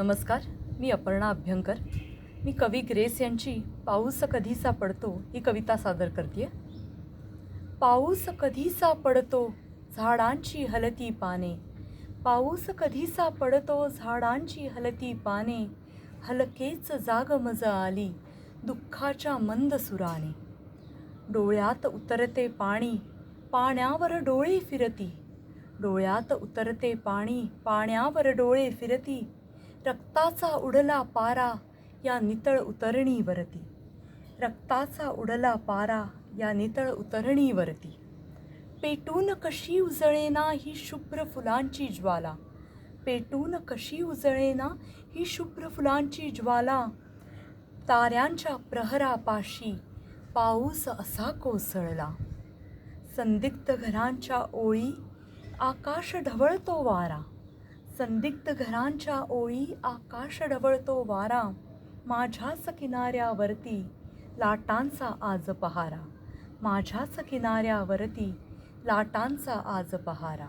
नमस्कार मी अपर्णा अभ्यंकर. मी कवी ग्रेस यांची पाऊस कधीसा पडतो ही कविता सादर करते पाऊस कधीसा पडतो झाडांची हलती पाने. पाऊस कधीसा पडतो झाडांची हलती पाने. हलकेच जाग मज आली दुःखाच्या मंद सुराने. डोळ्यात उतरते पाणी पाण्यावर डोळे फिरती. डोळ्यात उतरते पाणी पाण्यावर डोळे फिरती. रक्ताचा उडला पारा या नितळ उतरणीवरती रक्ताचा उडला पारा या नितळ उतरणीवरती पेटून कशी उजळेना ही शुभ्र फुलांची ज्वाला? पेटून कशी उजळेना ही शुभ्र फुलांची ज्वाला? ताऱ्यांच्या प्रहरापाशी पाऊस असा कोसळला. संदिग्ध घरांच्या ओळी आकाश ढवळतो वारा. संदिग्ध घरांच्या ओळी आकाश ढवळतो वारा. माझ्याच किनाऱ्यावरती लाटांचा आज पहारा. माझ्याच किनाऱ्यावरती लाटांचा आज पहारा.